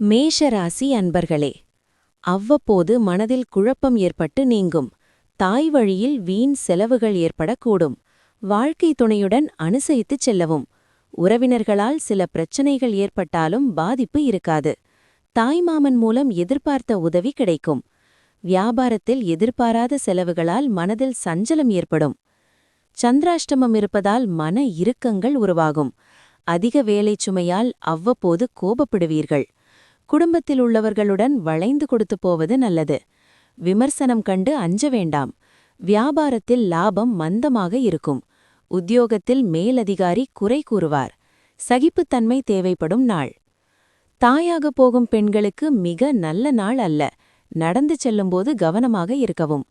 மேஷராசி அன்பர்களே அவ்வப்போது மனதில் குழப்பம் ஏற்பட்டு நீங்கும். தாய் வழியில் வீண் செலவுகள் ஏற்படக்கூடும். வாழ்க்கை துணையுடன் அனுசரித்துச் செல்லவும். உறவினர்களால் சில பிரச்சனைகள் ஏற்பட்டாலும் பாதிப்பு இருக்காது. தாய்மாமன் மூலம் எதிர்பார்த்த உதவி கிடைக்கும். வியாபாரத்தில் எதிர்பாராத செலவுகளால் மனதில் சஞ்சலம் ஏற்படும். சந்திராஷ்டமம் இருப்பதால் மன இறுக்கங்கள் உருவாகும். அதிக வேலை சுமையால் அவ்வப்போது கோபப்படுவீர்கள். குடும்பத்தில் உள்ளவர்களுடன் வளைந்து கொடுத்து போவது நல்லது. விமர்சனம் கண்டு அஞ்ச வேண்டாம். வியாபாரத்தில் லாபம் மந்தமாக இருக்கும். உத்தியோகத்தில் மேலதிகாரி குறை கூறுவார். சகிப்புத்தன்மை தேவைப்படும் நாள். தாயாக போகும் பெண்களுக்கு மிக நல்ல நாள் அல்ல. நடந்து செல்லும்போது கவனமாக இருக்கவும்.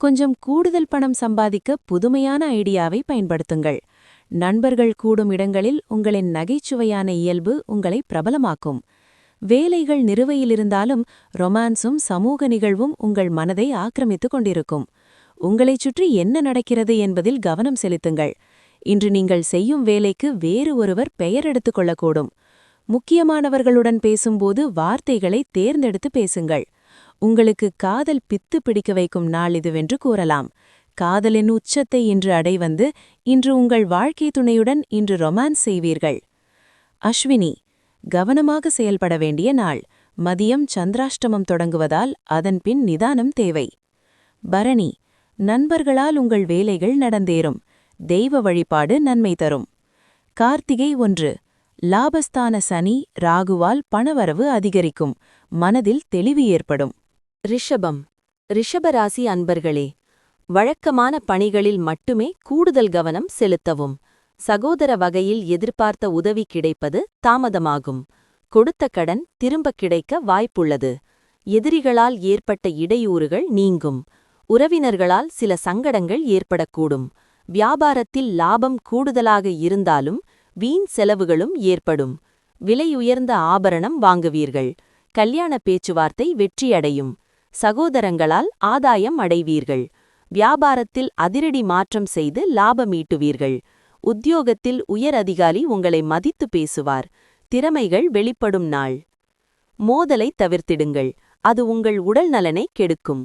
கொஞ்சம் கூடுதல் பணம் சம்பாதிக்க புதுமையான ஐடியாவை பயன்படுத்துங்கள். நண்பர்கள் கூடும் இடங்களில் உங்களின் நகைச்சுவையான இயல்பு உங்களை பிரபலமாக்கும். வேலைகள் நிறுவையிலிருந்தாலும் ரொமான்ஸும் சமூக நிகழ்வும் உங்கள் மனதை ஆக்கிரமித்துக் கொண்டிருக்கும். உங்களைச் சுற்றி என்ன நடக்கிறது என்பதில் கவனம் செலுத்துங்கள். இன்று நீங்கள் செய்யும் வேலைக்கு வேறு ஒருவர் பெயர் எடுத்துக் கொள்ளக்கூடும். முக்கியமானவர்களுடன் பேசும்போது வார்த்தைகளை தேர்ந்தெடுத்து பேசுங்கள். உங்களுக்கு காதல் பித்து பிடிக்க வைக்கும் நாள் இதுவென்று கூறலாம். காதலின் உச்சத்தை இன்று அடைவந்து இன்று உங்கள் வாழ்க்கை துணையுடன் இன்று ரொமான்ஸ் செய்வீர்கள். அஸ்வினி கவனமாக செயல்பட வேண்டிய நாள். மதியம் சந்திராஷ்டமம் தொடங்குவதால் அதன்பின் நிதானம் தேவை. பரணி நண்பர்களால் உங்கள் வேலைகள் நடந்தேறும். தெய்வ வழிபாடு நன்மை தரும். கார்த்திகை ஒன்று லாபஸ்தான சனி ராகுவால் பணவரவு அதிகரிக்கும். மனதில் தெளிவு ஏற்படும். ரிஷபம் ரிஷபராசி அன்பர்களே வழக்கமான பணிகளில் மட்டுமே கூடுதல் கவனம் செலுத்தவும். சகோதர வகையில் எதிர்பார்த்த உதவி கிடைப்பது தாமதமாகும். கொடுத்த கடன் திரும்ப கிடைக்க வாய்ப்புள்ளது. எதிரிகளால் ஏற்பட்ட இடையூறுகள் நீங்கும். உறவினர்களால் சில சங்கடங்கள் ஏற்படக்கூடும். வியாபாரத்தில் லாபம் கூடுதலாக இருந்தாலும் வீண் செலவுகளும் ஏற்படும். விலையுயர்ந்த ஆபரணம் வாங்குவீர்கள். கல்யாண பேச்சுவார்த்தை வெற்றியடையும். சகோதரங்களால் ஆதாயம் அடைவீர்கள். வியாபாரத்தில் அதிரடி மாற்றம் செய்து லாபமீட்டுவீர்கள் உத்தியோகத்தில் உயர் அதிகாரி உங்களை மதித்து பேசுவார். திறமைகள் வெளிப்படும் நாள். மோதலை தவிர்த்திடுங்கள். அது உங்கள் உடல் நலனை கெடுக்கும்.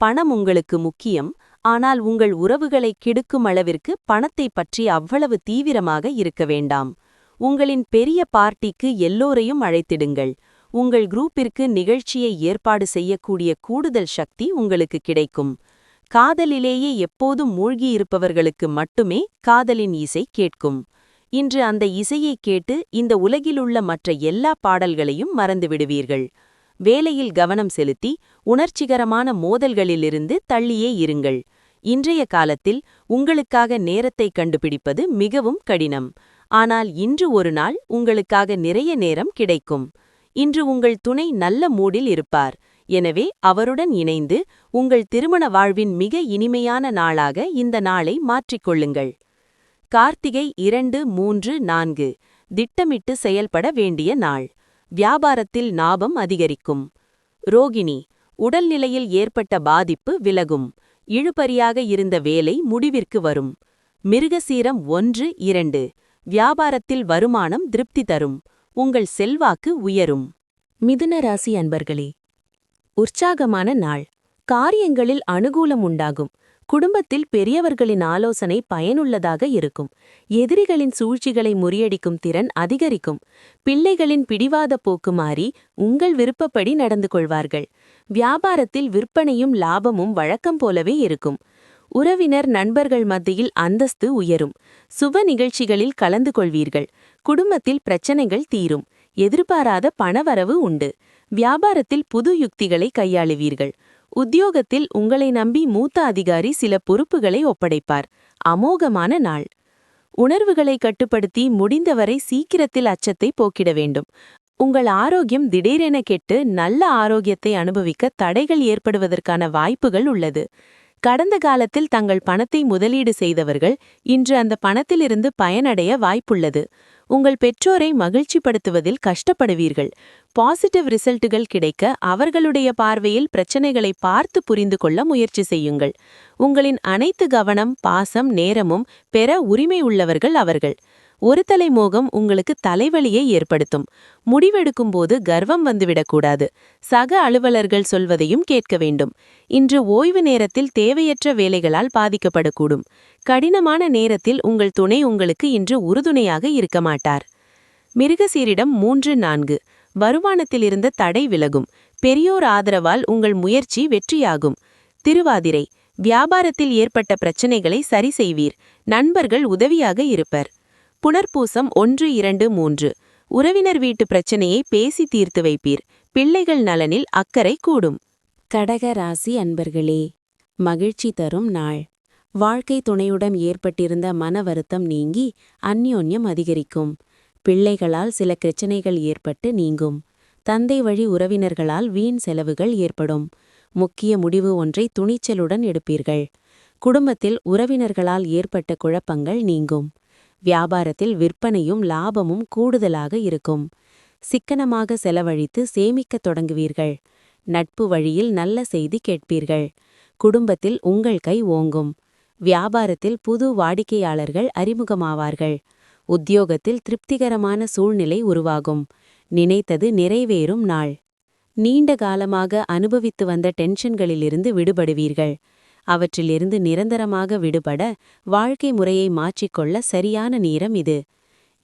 பணம் உங்களுக்கு முக்கியம். ஆனால் உங்கள் உறவுகளை கெடுக்கும் அளவிற்கு பணத்தை பற்றி அவ்வளவு தீவிரமாக இருக்க வேண்டாம். உங்களின் பெரிய பார்ட்டிக்கு எல்லோரையும் அழைத்திடுங்கள். உங்கள் குரூப்பிற்கு நிகழ்ச்சியை ஏற்பாடு செய்யக்கூடிய கூடுதல் சக்தி உங்களுக்கு கிடைக்கும். காதலிலேயே எப்போதும் மூழ்கியிருப்பவர்களுக்கு மட்டுமே காதலின் இசை கேட்கும். இன்று அந்த இசையை கேட்டு இந்த உலகிலுள்ள மற்ற எல்லா பாடல்களையும் மறந்துவிடுவீர்கள். வேலையில் கவனம் செலுத்தி உணர்ச்சிகரமான மோதல்களிலிருந்து தள்ளியே இருங்கள். இன்றைய காலத்தில் உங்களுக்காக நேரத்தை கண்டுபிடிப்பது மிகவும் கடினம். ஆனால் இன்று ஒரு நாள் உங்களுக்காக நிறைய நேரம் கிடைக்கும். இன்று உங்கள் துணை நல்ல மூடில் இருப்பார். எனவே அவருடன் இணைந்து உங்கள் திருமண வாழ்வின் மிக இனிமையான நாளாக இந்த நாளை மாற்றிக்கொள்ளுங்கள் கார்த்திகை இரண்டு மூன்று நான்கு. திட்டமிட்டு செயல்பட வேண்டிய நாள். வியாபாரத்தில் லாபம் அதிகரிக்கும். ரோகிணி உடல்நிலையில் ஏற்பட்ட பாதிப்பு விலகும். இழுபறியாக இருந்த வேலை முடிவிற்கு வரும். மிருகசீரம் ஒன்று இரண்டு. வியாபாரத்தில் வருமானம் திருப்தி தரும். உங்கள் செல்வாக்கு உயரும். மிதுன ராசி அன்பர்களே உற்சாகமான நாள். காரியங்களில் அனுகூலம் உண்டாகும். குடும்பத்தில் பெரியவர்களின் ஆலோசனை பயனுள்ளதாக இருக்கும். எதிரிகளின் சூழ்ச்சிகளை முறியடிக்கும் திறன் அதிகரிக்கும். பிள்ளைகளின் பிடிவாத போக்கு மாறி உங்கள் விருப்பப்படி நடந்து கொள்வார்கள். வியாபாரத்தில் விற்பனையும் லாபமும் வழக்கம் போலவே இருக்கும். உறவினர் நண்பர்கள் மத்தியில் அந்தஸ்து உயரும். சுப நிகழ்ச்சிகளில் கலந்து கொள்வீர்கள். குடும்பத்தில் பிரச்சனைகள் தீரும். எதிர்பாராத பணவரவு உண்டு. வியாபாரத்தில் புது யுக்திகளை கையாளுவீர்கள். உத்தியோகத்தில் உங்களை நம்பி மூத்த அதிகாரி சில பொறுப்புகளை ஒப்படைப்பார். அமோகமான நாள். உணர்வுகளை கட்டுப்படுத்தி முடிந்தவரை சீக்கிரத்தில் அச்சத்தை போக்கிட வேண்டும். உங்கள் ஆரோக்கியம் திடீரென கெட்டு நல்ல ஆரோக்கியத்தை அனுபவிக்க தடைகள் ஏற்படுவதற்கான வாய்ப்புகள் உள்ளது. கடந்த காலத்தில் தங்கள் பணத்தை முதலீடு செய்தவர்கள் இன்று அந்த பணத்திலிருந்து பயனடைய வாய்ப்புள்ளது. உங்கள் பெற்றோரை மகிழ்ச்சிப்படுத்துவதில் கஷ்டப்படுவீர்கள். பாசிட்டிவ் ரிசல்ட்டுகள் கிடைக்க அவர்களுடைய பார்வையில் பிரச்சனைகளை பார்த்து புரிந்து கொள்ள முயற்சி செய்யுங்கள். உங்களின் அனைத்து கவனம் பாசம் நேரமும் பெற உரிமை உள்ளவர்கள் அவர்கள். ஒரு தலை மோகம் உங்களுக்கு தலைவலியை ஏற்படுத்தும். முடிவெடுக்கும்போது கர்வம் வந்துவிடக்கூடாது. சக அலுவலர்கள் சொல்வதையும் கேட்க வேண்டும். இன்று ஓய்வு நேரத்தில் தேவையற்ற வேலைகளால் பாதிக்கப்படக்கூடும். கடினமான நேரத்தில் உங்கள் துணை உங்களுக்கு இன்று உறுதுணையாக இருக்க மாட்டார். மிருகசீரிடம் மூன்று நான்கு. வருமானத்தில் இருந்த தடை விலகும். பெரியோர் ஆதரவால் உங்கள் முயற்சி வெற்றியாகும். திருவாதிரை. வியாபாரத்தில் ஏற்பட்ட பிரச்சனைகளை சரி செய்வீர். நண்பர்கள் உதவியாக இருப்பர். புனர்பூசம் ஒன்று இரண்டு மூன்று. உறவினர் வீட்டு பிரச்சனையை பேசி தீர்த்து வைப்பீர். பிள்ளைகள் நலனில் அக்கறை கூடும். கடக ராசி அன்பர்களே மகிழ்ச்சி தரும் நாள். வாழ்க்கை துணையுடன் ஏற்பட்டிருந்த மன வருத்தம் நீங்கி அந்யோன்யம் அதிகரிக்கும். பிள்ளைகளால் சில பிரச்சனைகள் ஏற்பட்டு நீங்கும். தந்தை வழி உறவினர்களால் வீண் செலவுகள் ஏற்படும். முக்கிய முடிவு ஒன்றை துணிச்சலுடன் எடுப்பீர்கள். குடும்பத்தில் உறவினர்களால் ஏற்பட்ட குழப்பங்கள் நீங்கும். வியாபாரத்தில் விற்பனையும் லாபமும் கூடுதலாக இருக்கும். சிக்கனமாக செலவழித்து சேமிக்கத் தொடங்குவீர்கள். நட்பு வழியில் நல்ல செய்தி கேட்பீர்கள். குடும்பத்தில் உங்கள் கை ஓங்கும். வியாபாரத்தில் புது வாடிக்கையாளர்கள் அறிமுகமாவார்கள். உத்தியோகத்தில் திருப்திகரமான சூழ்நிலை உருவாகும். நினைத்தது நிறைவேறும் நாள். நீண்ட காலமாக அனுபவித்து வந்த டென்ஷன்களிலிருந்து விடுபடுவீர்கள். அவற்றிலிருந்து நிரந்தரமாக விடுபட வாழ்க்கை முறையை மாற்றிக்கொள்ள சரியான நேரம் இது.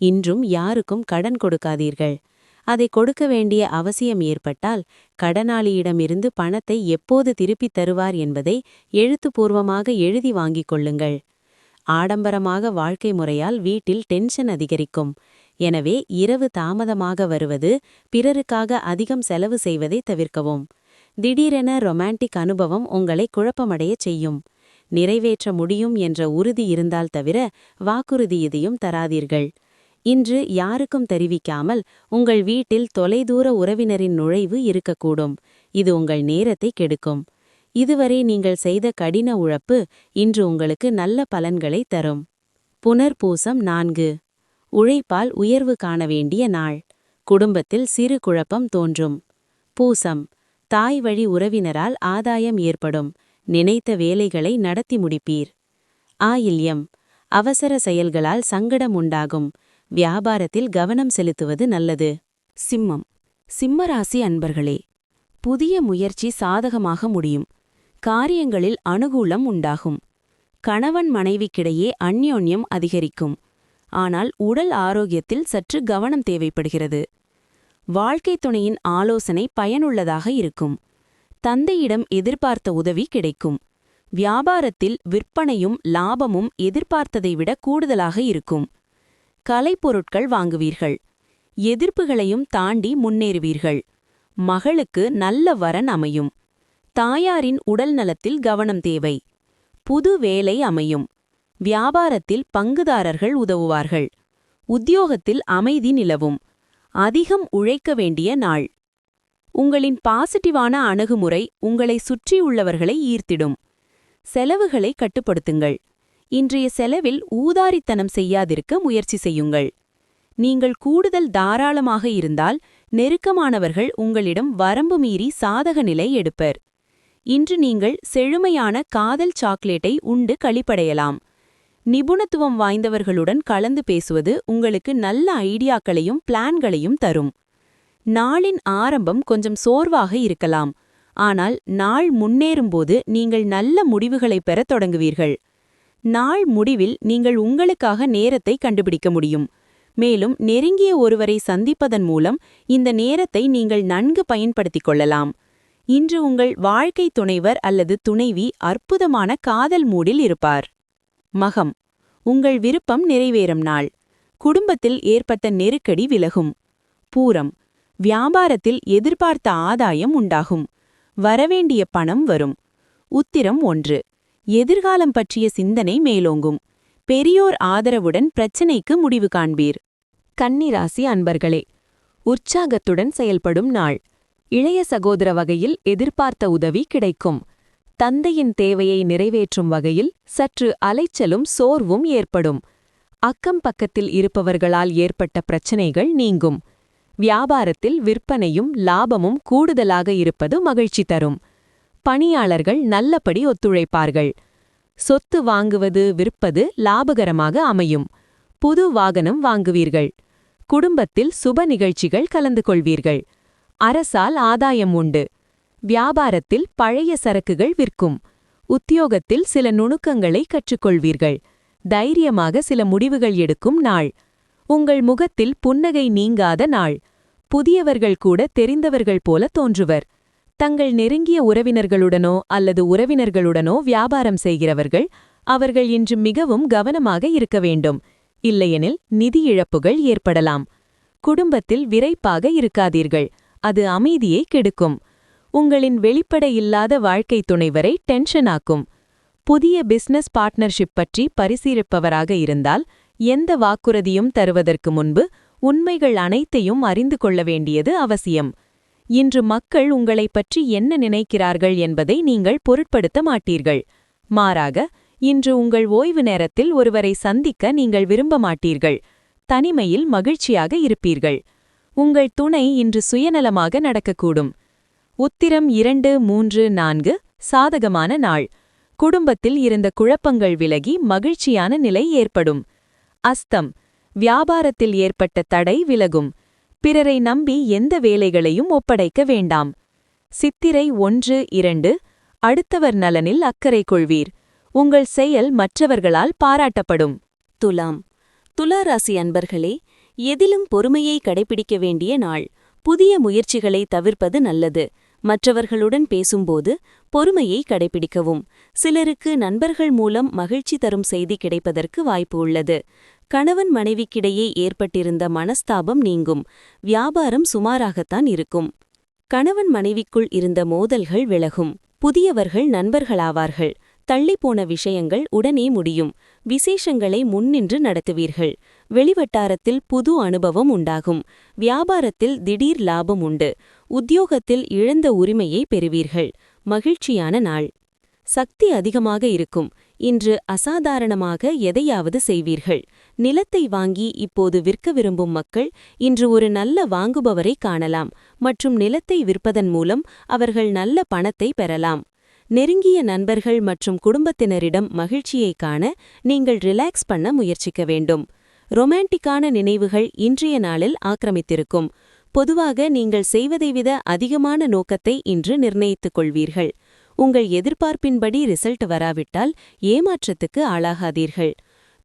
இன்றும் யாருக்கும் கடன் கொடுக்காதீர்கள். அதை கொடுக்க வேண்டிய அவசியம் ஏற்பட்டால் கடனாளியிடமிருந்து பணத்தை எப்போது திருப்பித் தருவார் என்பதை எழுத்துப்பூர்வமாக எழுதி வாங்கிக் கொள்ளுங்கள். ஆடம்பரமாக வாழ்க்கை முறையால் வீட்டில் டென்ஷன் அதிகரிக்கும். எனவே இரவு தாமதமாக வருவது பிறருக்காக அதிகம் செலவு செய்வதை தவிர்க்கவும். திடீரென ரொமான்டிக் அனுபவம் உங்களை குழப்பமடையச் செய்யும். நிறைவேற்ற முடியும் என்ற உறுதி இருந்தால் தவிர வாக்குறுதி இதையும் தராதீர்கள். இன்று யாருக்கும் தெரிவிக்காமல் உங்கள் வீட்டில் தொலைதூர உறவினரின் நுழைவு இருக்கக்கூடும். இது உங்கள் நேரத்தை கெடுக்கும். இதுவரை நீங்கள் செய்த கடின உழைப்பு இன்று உங்களுக்கு நல்ல பலன்களை தரும். புனர்பூசம் நான்கு. உழைப்பால் உயர்வு காண வேண்டிய நாள். குடும்பத்தில் சிறு குழப்பம் தோன்றும். பூசம். தாய் வழி உறவினரால் ஆதாயம் ஏற்படும். நினைத்த வேலைகளை நடத்தி முடிப்பீர். ஆயில்யம். அவசர செயல்களால் சங்கடம் உண்டாகும். வியாபாரத்தில் கவனம் செலுத்துவது நல்லது. சிம்மம். சிம்மராசி அன்பர்களே புதிய முயற்சி சாதகமாக முடியும். காரியங்களில் அனுகூலம் உண்டாகும். கணவன் மனைவிக்கிடையே அந்யோன்யம் அதிகரிக்கும். ஆனால் உடல் ஆரோக்கியத்தில் சற்று கவனம் தேவைப்படுகிறது. வாழ்க்கை துணையின் ஆலோசனை பயனுள்ளதாக இருக்கும். தந்தையிடம் எதிர்பார்த்த உதவி கிடைக்கும். வியாபாரத்தில் விற்பனையும் லாபமும் எதிர்பார்த்ததை விட கூடுதலாக இருக்கும். கலைப்பொருட்கள் வாங்குவீர்கள். எதிர்ப்புகளையும் தாண்டி முன்னேறுவீர்கள். மகளுக்கு நல்ல வரன் அமையும். தாயாரின் உடல் நலத்தில் கவனம் தேவை. புது வேலை அமையும். வியாபாரத்தில் பங்குதாரர்கள் உதவுவார்கள். உத்தியோகத்தில் அமைதி நிலவும். அதிகம் உழைக்க வேண்டிய நாள். உங்களின் பாசிட்டிவான அணுகுமுறை உங்களை சுற்றியுள்ளவர்களை ஈர்த்திடும். செலவுகளை கட்டுப்படுத்துங்கள். இன்றைய செலவில் ஊதாரித்தனம் செய்யாதிருக்க முயற்சி செய்யுங்கள். நீங்கள் கூடுதல் தாராளமாக இருந்தால் நெருக்கமானவர்கள் உங்களிடம் வரம்பு மீறி சாதக நிலை எடுப்பர். இன்று நீங்கள் செழுமையான காதல் சாக்லேட்டை உண்டு கழிப்படையலாம் நிபுணத்துவம் வாய்ந்தவர்களுடன் கலந்து பேசுவது உங்களுக்கு நல்ல ஐடியாக்களையும் பிளான்களையும் தரும். நாளின் ஆரம்பம் கொஞ்சம் சோர்வாக இருக்கலாம். ஆனால் நாள் முன்னேறும்போது நீங்கள் நல்ல முடிவுகளை பெறத் தொடங்குவீர்கள். நாள் முடிவில் நீங்கள் உங்களுக்காக நேரத்தை கண்டுபிடிக்க முடியும். மேலும் நெருங்கிய ஒருவரை சந்திப்பதன் மூலம் இந்த நேரத்தை நீங்கள் நன்கு பயன்படுத்திக் கொள்ளலாம். இன்று உங்கள் வாழ்க்கை துணைவர் அல்லது துணைவி அற்புதமான காதல் மூடில் இருப்பார். மகம். உங்கள் விருப்பம் நிறைவேறும் நாள். குடும்பத்தில் ஏற்பட்ட நெருக்கடி விலகும். பூரம். வியாபாரத்தில் எதிர்பார்த்த ஆதாயம் உண்டாகும். வரவேண்டிய பணம் வரும். உத்திரம் ஒன்று. எதிர்காலம் பற்றிய சிந்தனை மேலோங்கும். பெரியோர் ஆதரவுடன் பிரச்சினைக்கு முடிவு காண்பீர். கன்னிராசி அன்பர்களே உற்சாகத்துடன் செயல்படும் நாள். இளைய சகோதர வகையில் எதிர்பார்த்த உதவி கிடைக்கும். தந்தையின் தேவையை நிறைவேற்றும் வகையில் சற்று அலைச்சலும் சோர்வும் ஏற்படும். அக்கம் பக்கத்தில் இருப்பவர்களால் ஏற்பட்ட பிரச்சனைகள் நீங்கும். வியாபாரத்தில் விற்பனையும் லாபமும் கூடுதலாக இருப்பது மகிழ்ச்சி தரும். பணியாளர்கள் நல்லபடி ஒத்துழைப்பார்கள். சொத்து வாங்குவது விற்பது லாபகரமாக அமையும். புது வாகனம் வாங்குவீர்கள். குடும்பத்தில் சுப நிகழ்ச்சிகள் கலந்து கொள்வீர்கள். அரசால் ஆதாயம் உண்டு. வியாபாரத்தில் பழைய சரக்குகள் விற்கும். உத்தியோகத்தில் சில நுணுக்கங்களை கற்றுக்கொள்வீர்கள். தைரியமாக சில முடிவுகள் எடுக்கும் நாள். உங்கள் முகத்தில் புன்னகை நீங்காத நாள். புதியவர்கள் கூட தெரிந்தவர்கள் போல தோன்றுவர். தங்கள் நெருங்கிய உறவினர்களுடனோ அல்லது உறவினர்களுடனோ வியாபாரம் செய்கிறவர்கள் அவர்கள் இன்று மிகவும் கவனமாக இருக்க வேண்டும். இல்லையெனில் நிதி இழப்புகள் ஏற்படலாம். குடும்பத்தில் விரைப்பாக இருக்காதீர்கள். அது அமைதியை கெடுக்கும். உங்களின் வெளிப்படையில்லாத இல்லாத வாழ்க்கை துணைவரை டென்ஷனாக்கும் புதிய பிசினஸ் பார்ட்னர்ஷிப் பற்றி பரிசீலிப்பவராக இருந்தால் எந்த வாக்குறுதியும் தருவதற்கு முன்பு உண்மைகள் அனைத்தையும் அறிந்து கொள்ள வேண்டியது அவசியம். இன்று மக்கள் உங்களைப் பற்றி என்ன நினைக்கிறார்கள் என்பதை நீங்கள் பொருட்படுத்த மாட்டீர்கள். மாறாக இன்று உங்கள் ஓய்வு நேரத்தில் ஒருவரை சந்திக்க நீங்கள் விரும்ப மாட்டீர்கள். தனிமையில் மகிழ்ச்சியாக இருப்பீர்கள். உங்கள் துணை இன்று சுயநலமாக நடக்கக்கூடும். உத்திரம் இரண்டு மூன்று நான்கு சாதகமான நாள். குடும்பத்தில் இருந்த குழப்பங்கள் விலகி மகிழ்ச்சியான நிலை ஏற்படும். அஸ்தம். வியாபாரத்தில் ஏற்பட்ட தடை விலகும். பிறரை நம்பி எந்த வேலைகளையும் ஒப்படைக்க வேண்டாம். சித்திரை ஒன்று இரண்டு அடுத்தவர் நலனில் அக்கறை கொள்வீர். உங்கள் செயல் மற்றவர்களால் பாராட்டப்படும். துலாம். ராசி அன்பர்களே எதிலும் பொறுமையை கடைபிடிக்க வேண்டிய நாள். புதிய முயற்சிகளை தவிர்ப்பது நல்லது. மற்றவர்களுடன் பேசும்போது பொறுமையை கடைபிடிக்கவும். சிலருக்கு நண்பர்கள் மூலம் மகிழ்ச்சி தரும் செய்தி கிடைப்பதற்கு வாய்ப்பு உள்ளது. கணவன் மனைவிக்கிடையே ஏற்பட்டிருந்த மனஸ்தாபம் நீங்கும். வியாபாரம் சுமாராகத்தான் இருக்கும். கணவன் மனைவிக்குள் இருந்த மோதல்கள் விலகும். புதியவர்கள் நண்பர்களாவார்கள். தள்ளிப்போன விஷயங்கள் உடனே முடியும். விசேஷங்களை முன்னின்று நடத்துவீர்கள். வெளிவட்டாரத்தில் புது அனுபவம் உண்டாகும். வியாபாரத்தில் திடீர் லாபம் உண்டு. உத்தியோகத்தில் இழந்த உரிமையை பெறுவீர்கள். மகிழ்ச்சியான நாள். சக்தி அதிகமாக இருக்கும். இன்று அசாதாரணமாக எதையாவது செய்வீர்கள். நிலத்தை வாங்கி இப்போது விற்க விரும்பும் மக்கள் இன்று ஒரு நல்ல வாங்குபவரை காணலாம். மற்றும் நிலத்தை விற்பதன் மூலம் அவர்கள் நல்ல பணத்தை பெறலாம். நெருங்கிய நண்பர்கள் மற்றும் குடும்பத்தினரிடம் மகிழ்ச்சியை காண நீங்கள் ரிலாக்ஸ் பண்ண முயற்சிக்க வேண்டும். ரொமான்டிக்கான நினைவுகள் இன்றைய நாளில் ஆக்கிரமித்திருக்கும். பொதுவாக நீங்கள் செய்வதை விட அதிகமான நோக்கத்தை இன்று நிர்ணயித்துக் கொள்வீர்கள். உங்கள் எதிர்பார்ப்பின்படி ரிசல்ட் வராவிட்டால் ஏமாற்றத்துக்கு ஆளாகாதீர்கள்.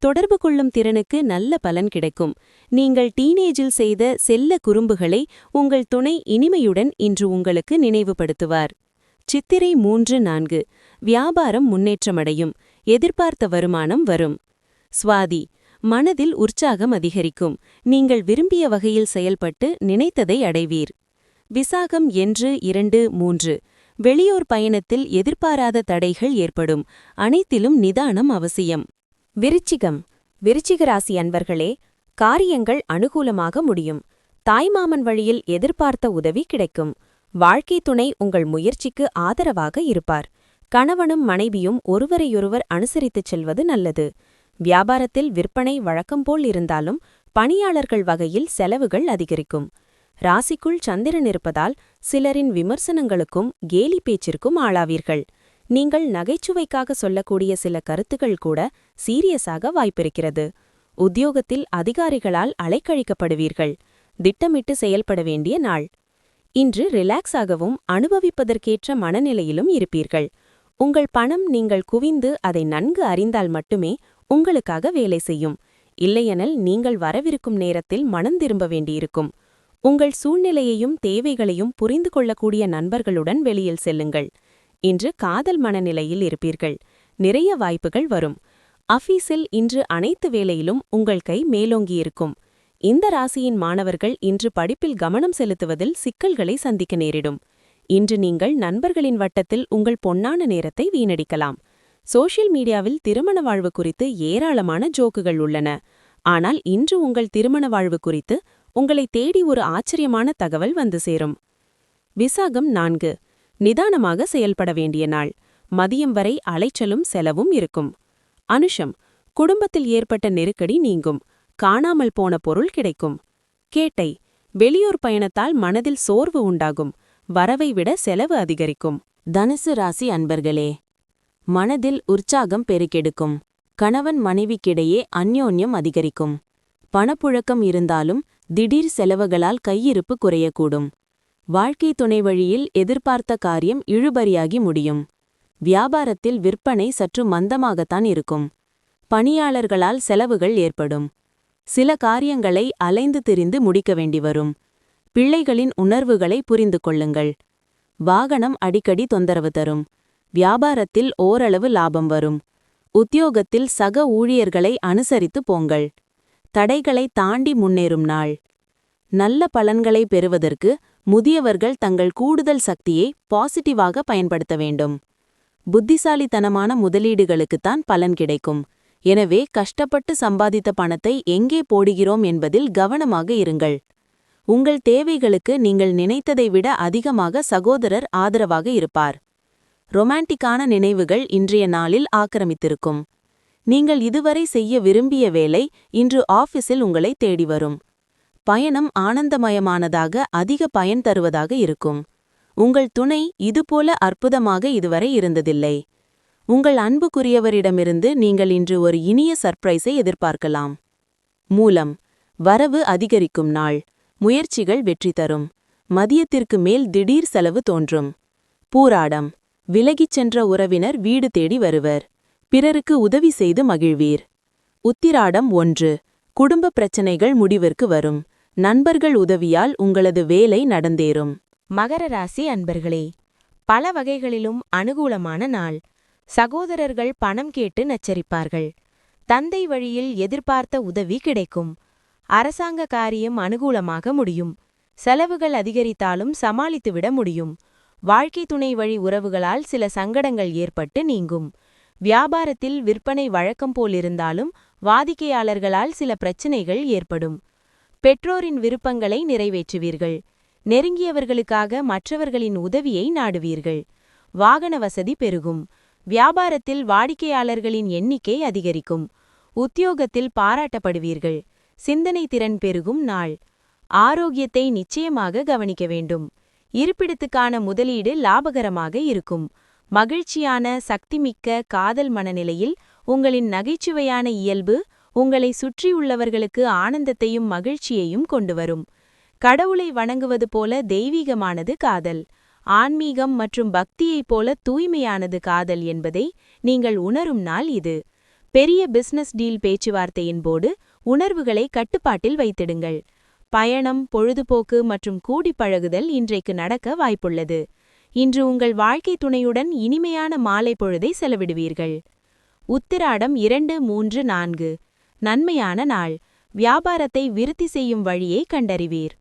தொடர்பு கொள்ளும் திறனுக்கு நல்ல பலன் கிடைக்கும். நீங்கள் டீனேஜில் செய்த செல்ல குறும்புகளை உங்கள் துணை இனிமையுடன் இன்று உங்களுக்கு நினைவுபடுத்துவார். சித்திரை மூன்று நான்கு. வியாபாரம் முன்னேற்றமடையும். எதிர்பார்த்த வருமானம் வரும். சுவாதி மனதில் உற்சாகம் அதிகரிக்கும். நீங்கள் விரும்பிய வகையில் செயல்பட்டு நினைத்ததை அடைவீர். விசாகம் என்று இரண்டு மூன்று. வெளியோர் பயணத்தில் எதிர்பாராத தடைகள் ஏற்படும். அனைத்திலும் நிதானம் அவசியம். விருச்சிகம். விருச்சிகராசி அன்பர்களே காரியங்கள் அனுகூலமாக முடியும். தாய்மாமன் வழியில் எதிர்பார்த்த உதவி கிடைக்கும். வாழ்க்கை துணை உங்கள் முயற்சிக்கு ஆதரவாக இருப்பார். கணவனும் மனைவியும் ஒருவரையொருவர் அனுசரித்துச் செல்வது நல்லது. வியாபாரத்தில் விற்பனை வழக்கம்போல் இருந்தாலும் பணியாளர்கள் வகையில் செலவுகள் அதிகரிக்கும். ராசிக்குள் சந்திரன் இருப்பதால் சிலரின் விமர்சனங்களுக்கும் கேலி பேச்சிற்கும் ஆளாவீர்கள். நீங்கள் நகைச்சுவைக்காக சொல்லக்கூடிய சில கருத்துகள் கூட சீரியஸாக வாய்ப்பிருக்கிறது. உத்தியோகத்தில் அதிகாரிகளால் அலைக்கழிக்கப்படுவீர்கள். திட்டமிட்டு செயல்பட வேண்டிய நாள். இன்று ரிலாக்ஸாகவும் அனுபவிப்பதற்கேற்ற மனநிலையிலும் இருப்பீர்கள். உங்கள் பணம் நீங்கள் குவிந்து அதை நன்கு அறிந்தால் மட்டுமே உங்களுக்காக வேலை செய்யும். இல்லையெனில் நீங்கள் வரவிருக்கும் நேரத்தில் மனம் திரும்ப வேண்டியிருக்கும். உங்கள் சூழ்நிலையையும் தேவைகளையும் புரிந்து கொள்ளக்கூடிய நண்பர்களுடன் வெளியில் செல்லுங்கள். இன்று காதல் மனநிலையில் இருப்பீர்கள். நிறைய வாய்ப்புகள் வரும். அஃபீஸில் இன்று அனைத்து வேலையிலும் உங்கள் கை மேலோங்கியிருக்கும் இந்த ராசியின் மாணவர்கள் இன்று படிப்பில் கவனம் செலுத்துவதில் சிக்கல்களை சந்திக்க நேரிடும். இன்று நீங்கள் நண்பர்களின் வட்டத்தில் உங்கள் பொன்னான நேரத்தை வீணடிக்கலாம். சோஷியல் மீடியாவில் திருமண வாழ்வு குறித்து ஏராளமான ஜோக்குகள் உள்ளன. ஆனால் இன்று உங்கள் திருமண வாழ்வு குறித்து உங்களை தேடி ஒரு ஆச்சரியமான தகவல் வந்து சேரும். விசாகம் நான்கு. நிதானமாக செயல்பட வேண்டிய நாள். மதியம் வரை அலைச்சலும் செலவும் இருக்கும். அனுஷம். குடும்பத்தில் ஏற்பட்ட நெருக்கடி நீங்கும். காணாமல் போன பொருள் கிடைக்கும். கேட்டை. வெளியூர் பயணத்தால் மனதில் சோர்வு உண்டாகும். வரவை விட செலவு அதிகரிக்கும். தனுசு ராசி அன்பர்களே மனதில் உற்சாகம் பெருக்கெடுக்கும். கணவன் மனைவிக்கிடையே அந்யோன்யம் அதிகரிக்கும். பணப்புழக்கம் இருந்தாலும் திடீர் செலவுகளால் கையிருப்பு குறையக்கூடும். வாழ்க்கை துணை வழியில் எதிர்பார்த்த காரியம் இழுபறியாகி முடியும். வியாபாரத்தில் விற்பனை சற்று மந்தமாகத்தான் இருக்கும். பணியாளர்களால் செலவுகள் ஏற்படும். சில காரியங்களை அலைந்து திரிந்து முடிக்க வேண்டி வரும் பிள்ளைகளின் உணர்வுகளை புரிந்து கொள்ளுங்கள். வாகனம் அடிக்கடி தொந்தரவு தரும். வியாபாரத்தில் ஓரளவு லாபம் வரும். உத்தியோகத்தில் சக ஊழியர்களை அனுசரித்து போங்கள். தடைகளை தாண்டி முன்னேறும் நாள். நல்ல பலன்களை பெறுவதற்கு முதியவர்கள் தங்கள் கூடுதல் சக்தியை பாசிட்டிவாக பயன்படுத்த வேண்டும். புத்திசாலித்தனமான முதலீடுகளுக்குத்தான் பலன் கிடைக்கும். எனவே கஷ்டப்பட்டு சம்பாதித்த பணத்தை எங்கே போடுகிறோம் என்பதில் கவனமாக இருங்கள். உங்கள் தேவைகளுக்கு நீங்கள் நினைத்ததை விட அதிகமாக சகோதரர் ஆதரவாக இருப்பார். ரொமான்டிக்கான நினைவுகள் இன்றைய நாளில் ஆக்கிரமித்திருக்கும். நீங்கள் இதுவரை செய்ய விரும்பிய வேலை இன்று ஆஃபீஸில் உங்களை தேடி வரும். பயணம் ஆனந்தமயமானதாக அதிக பயன் தருவதாக இருக்கும். உங்கள் துணை இதுபோல அற்புதமாக இதுவரை இருந்ததில்லை. உங்கள் அன்புக்குரியவரிடமிருந்து நீங்கள் இன்று ஒரு இனிய சர்ப்ரைஸை எதிர்பார்க்கலாம். மூலம் வரவு அதிகரிக்கும் நாள் முயற்சிகள் வெற்றி தரும். மதியத்திற்கு மேல் திடீர் செலவு தோன்றும். பூராடம் விலகிச் சென்ற உறவினர் வீடு தேடி வருவர். பிறருக்கு உதவி செய்து மகிழ்வீர். உத்திராடம் ஒன்று. குடும்ப பிரச்சனைகள் முடிவிற்கு வரும். நண்பர்கள் உதவியால் உங்களது வேலை நடந்தேறும். மகர ராசி அன்பர்களே பல வகைகளிலும் அனுகூலமான நாள். சகோதரர்கள் பணம் கேட்டு நச்சரிப்பார்கள். தந்தை வழியில் எதிர்பார்த்த உதவி கிடைக்கும். அரசாங்க காரியம் அனுகூலமாக முடியும். செலவுகள் அதிகரித்தாலும் சமாளித்துவிட முடியும். வாழ்க்கை துணை வழி உறவுகளால் சில சங்கடங்கள் ஏற்பட்டு நீங்கும். வியாபாரத்தில் விற்பனை வழக்கம் போலிருந்தாலும் வாடிக்கையாளர்களால் சில பிரச்சினைகள் ஏற்படும். பெற்றோரின் விருப்பங்களை நிறைவேற்றுவீர்கள். நெருங்கியவர்களுக்காக மற்றவர்களின் உதவியை நாடுவீர்கள். வாகன வசதி பெருகும். வியாபாரத்தில் வாடிக்கையாளர்களின் எண்ணிக்கை அதிகரிக்கும். உத்தியோகத்தில் பாராட்டப்படுவீர்கள். சிந்தனை திறன் பெருகும் நாள். ஆரோக்கியத்தை நிச்சயமாக கவனிக்க வேண்டும். இருப்பிடத்துக்கான முதலீடு லாபகரமாக இருக்கும். மகிழ்ச்சியான சக்திமிக்க காதல் மனநிலையில் உங்களின் நகைச்சுவையான இயல்பு உங்களை சுற்றியுள்ளவர்களுக்கு ஆனந்தத்தையும் மகிழ்ச்சியையும் கொண்டு வரும் கடவுளை வணங்குவது போல தெய்வீகமானது காதல். ஆன்மீகம் மற்றும் பக்தியைப் போல தூய்மையானது காதல் என்பதை நீங்கள் உணரும் நாள் இது. பெரிய பிசினஸ் டீல் பேச்சுவார்த்தையின் போது உணர்வுகளை கட்டுப்பாட்டில் வைத்திடுங்கள். பயணம் பொழுதுபோக்கு மற்றும் கூடி பழகுதல் இன்றைக்கு நடக்க வாய்ப்புள்ளது. இன்று உங்கள் வாழ்க்கை துணையுடன் இனிமையான மாலை பொழுதை செலவிடுவீர்கள். உத்திராடம் இரண்டு மூன்று நான்கு. நன்மையான நாள். வியாபாரத்தை விருத்தி செய்யும் வழியை கண்டறிவீர்.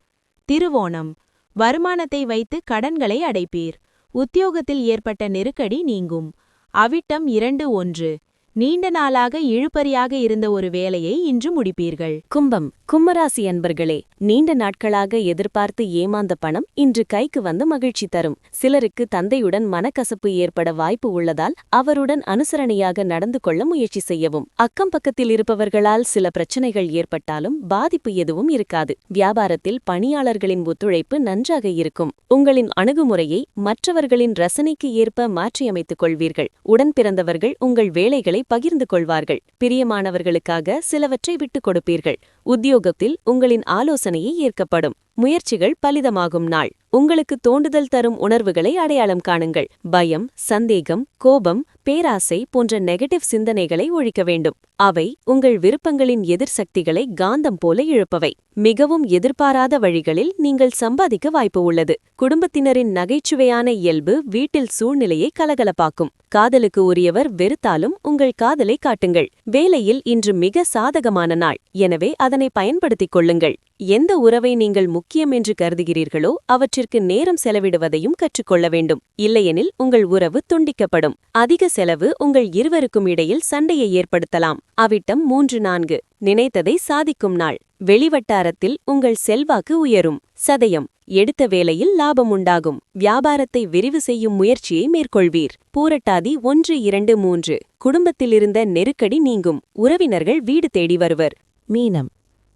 திருவோணம். வருமானத்தை வைத்து கடன்களை அடைப்பீர். உத்தியோகத்தில் ஏற்பட்ட நெருக்கடி நீங்கும். அவிட்டம் இரண்டு ஒன்று. நீண்ட நாளாக இழுபறியாக இருந்த ஒரு வேலையை இன்று முடிப்பீர்கள். கும்பம் கும்பராசி அன்பர்களே நீண்ட நாட்களாக எதிர்பார்த்து ஏமாந்த பணம் இன்று கைக்கு வந்து மகிழ்ச்சி தரும். சிலருக்கு தந்தையுடன் மனக்கசப்பு ஏற்பட வாய்ப்பு உள்ளதால் அவருடன் அனுசரணையாக நடந்து கொள்ள முயற்சி செய்யவும். அக்கம் பக்கத்தில் இருப்பவர்களால் சில பிரச்சனைகள் ஏற்பட்டாலும் பாதிப்பு எதுவும் இருக்காது. வியாபாரத்தில் பணியாளர்களின் ஒத்துழைப்பு நன்றாக இருக்கும். உங்களின் அணுகுமுறையை மற்றவர்களின் ரசனைக்கு ஏற்ப மாற்றியமைத்துக் கொள்வீர்கள். உடன் பிறந்தவர்கள் உங்கள் வேலைகளை பகிர்ந்து கொள்வார்கள் பிரியமானவர்களுக்காக சிலவற்றை விட்டுக் கொடுப்பீர்கள். உத்தியோகத்தில் உங்களின் ஆலோசனையை ஏற்கப்படும். முயற்சிகள் பலிதமாகும் நாள். உங்களுக்கு தோண்டுதல் தரும் உணர்வுகளை அடையாளம் காணுங்கள். பயம் சந்தேகம் கோபம் பேராசை போன்ற நெகட்டிவ் சிந்தனைகளை ஒழிக்க வேண்டும். அவை உங்கள் விருப்பங்களின் எதிர் சக்திகளை காந்தம் போல இழுப்பவை மிகவும் எதிர்பாராத வழிகளில் நீங்கள் சம்பாதிக்க வாய்ப்பு உள்ளது. குடும்பத்தினரின் நகைச்சுவையான இயல்பு வீட்டில் சூழ்நிலையை கலகலப்பாக்கும். காதலுக்கு உரியவர் வெறுத்தாலும் உங்கள் காதலை காட்டுங்கள். வேலையில் இன்று மிக சாதகமான நாள். எனவே அதனை பயன்படுத்திக் கொள்ளுங்கள். எந்த உறவை நீங்கள் முக்கியம் என்று கருதுகிறீர்களோ அவற்றிற்கு நேரம் செலவிடுவதையும் கற்றுக்கொள்ள வேண்டும். இல்லையெனில் உங்கள் உறவு துண்டிக்கப்படும். அதிக செலவு உங்கள் இருவருக்கும் இடையில் சண்டையை ஏற்படுத்தலாம். அவிட்டம் மூன்று நான்கு. நினைத்ததை சாதிக்கும் நாள். வெளிவட்டாரத்தில் உங்கள் செல்வாக்கு உயரும். சதயம். எடுத்த வேலையில் லாபம் உண்டாகும். வியாபாரத்தை விரிவு செய்யும் முயற்சியை மேற்கொள்வீர். பூரட்டாதி ஒன்று இரண்டு மூன்று. குடும்பத்திலிருந்த நெருக்கடி நீங்கும். உறவினர்கள் வீடு தேடி வருவர். மீனம்.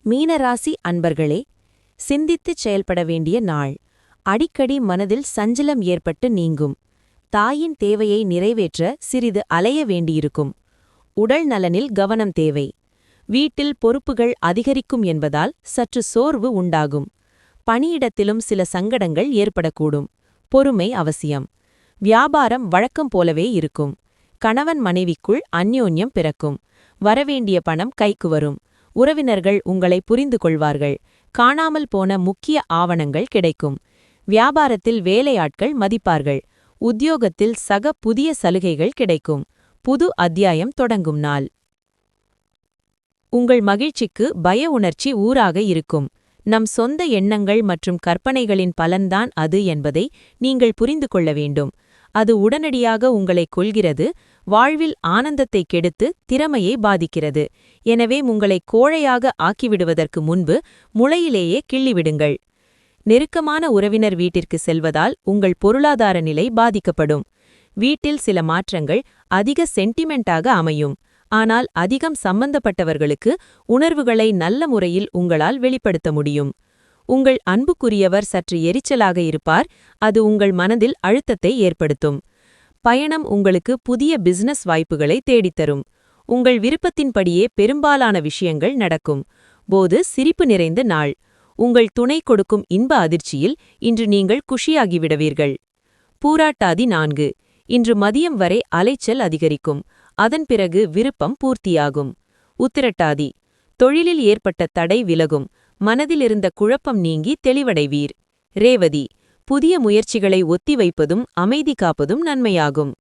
மீனராசி அன்பர்களே சிந்தித்துச் செயல்பட வேண்டிய நாள். அடிக்கடி மனதில் சஞ்சலம் ஏற்பட்டு நீங்கும். தாயின் தேவையை நிறைவேற்ற சிறிது அலைய வேண்டியிருக்கும். உடல் நலனில் கவனம் தேவை. வீட்டில் பொறுப்புகள் அதிகரிக்கும் என்பதால் சற்று சோர்வு உண்டாகும். பணியிடத்திலும் சில சங்கடங்கள் ஏற்படக்கூடும். பொறுமை அவசியம். வியாபாரம் வழக்கம் போலவே இருக்கும். கணவன் மனைவிக்குள் அந்யோன்யம் பிறக்கும். வரவேண்டிய பணம் கைக்கு வரும். உறவினர்கள் உங்களை புரிந்து கொள்வார்கள் காணாமல் போன முக்கிய ஆவணங்கள் கிடைக்கும். வியாபாரத்தில் வேலையாட்கள் மதிப்பார்கள். உத்தியோகத்தில் சக புதிய சலுகைகள் கிடைக்கும். புது அத்தியாயம் தொடங்கும் நாள். உங்கள் மகிழ்ச்சிக்கு பய உணர்ச்சி ஊராக இருக்கும். நம் சொந்த எண்ணங்கள் மற்றும் கற்பனைகளின் பலன்தான் அது என்பதை நீங்கள் புரிந்து கொள்ள வேண்டும். அது உடனடியாக உங்களை கொள்கிறது வாழ்வில் ஆனந்தத்தை கெடுத்து திறமையை பாதிக்கிறது. எனவே உங்களை கோழையாக ஆக்கிவிடுவதற்கு முன்பு முளையிலேயே கிள்ளிவிடுங்கள். நெருக்கமான உறவினர் வீட்டிற்கு செல்வதால் உங்கள் பொருளாதார நிலை பாதிக்கப்படும். வீட்டில் சில மாற்றங்கள் அதிக சென்டிமெண்டாக அமையும். ஆனால் அதிகம் சம்பந்தப்பட்டவர்களுக்கு உணர்வுகளை நல்ல முறையில் உங்களால் வெளிப்படுத்த முடியும். உங்கள் அன்புக்குரியவர் சற்று எரிச்சலாக இருப்பார். அது உங்கள் மனதில் அழுத்தத்தை ஏற்படுத்தும். பயணம் உங்களுக்கு புதிய பிசினஸ் வாய்ப்புகளை தேடித்தரும். உங்கள் விருப்பத்தின்படியே பெரும்பாலான விஷயங்கள் நடக்கும். போது சிரிப்பு நிறைந்த நாள். உங்கள் துணை கொடுக்கும் இன்ப அதிர்ச்சியில் இன்று நீங்கள் குஷியாகிவிடுவீர்கள். பூராட்டாதி நான்கு. இன்று மதியம் வரை அலைச்சல் அதிகரிக்கும். அதன் பிறகு விருப்பம் பூர்த்தியாகும். உத்திரட்டாதி. தொழிலில் ஏற்பட்ட தடை விலகும். மனதிலிருந்த குழப்பம் நீங்கி தெளிவடைவீர். ரேவதி. புதிய முயற்சிகளை ஒத்திவைப்பதும் அமைதி காப்பதும் நன்மையாகும்.